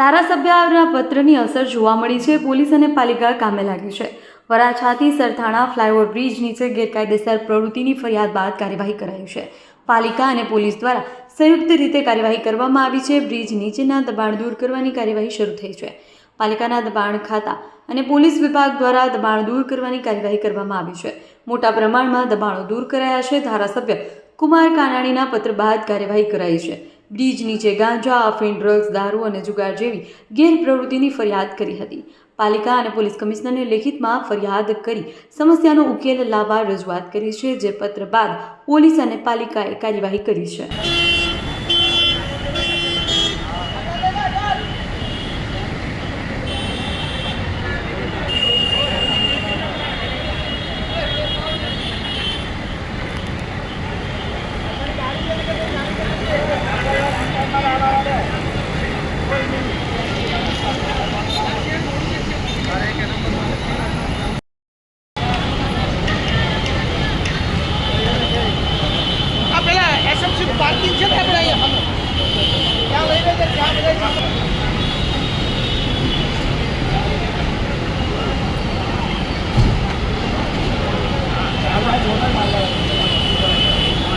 ધારાસભ્યના પત્રની અસર જોવા મળી છે. પોલીસ અને પાલિકા કામે લાગી છે. વરાછાથી સરથાણા ફ્લાયઓવર બ્રિજ નીચે ગેરકાયદેસર પ્રવૃત્તિની ફરિયાદ બાદ કાર્યવાહી કરાઈ છે. પાલિકા અને પોલીસ દ્વારા સંયુક્ત રીતે કાર્યવાહી કરવામાં આવી છે. બ્રિજ નીચેના દબાણ દૂર કરવાની કાર્યવાહી શરૂ થઈ છે. પાલિકાના દબાણ ખાતા અને પોલીસ વિભાગ દ્વારા દબાણ દૂર કરવાની કાર્યવાહી કરવામાં આવી છે. મોટા પ્રમાણમાં દબાણો દૂર કરાયા છે. ધારાસભ્ય કુમાર કાનાણીના પત્ર બાદ કાર્યવાહી કરાઈ છે. બ્રિજ નીચે ગાંજા અફીણ ડ્રગ્સ, દારૂ અને જુગાર જેવી ગેરપ્રવૃત્તિની ફરિયાદ કરી હતી. પાલિકા અને પોલીસ કમિશનરને લેખિતમાં ફરિયાદ કરી સમસ્યાનો ઉકેલ લાવવા રજૂઆત કરી છે, જે પત્ર બાદ પોલીસ અને પાલિકાએ કાર્યવાહી કરી છે. Bán 开不来赢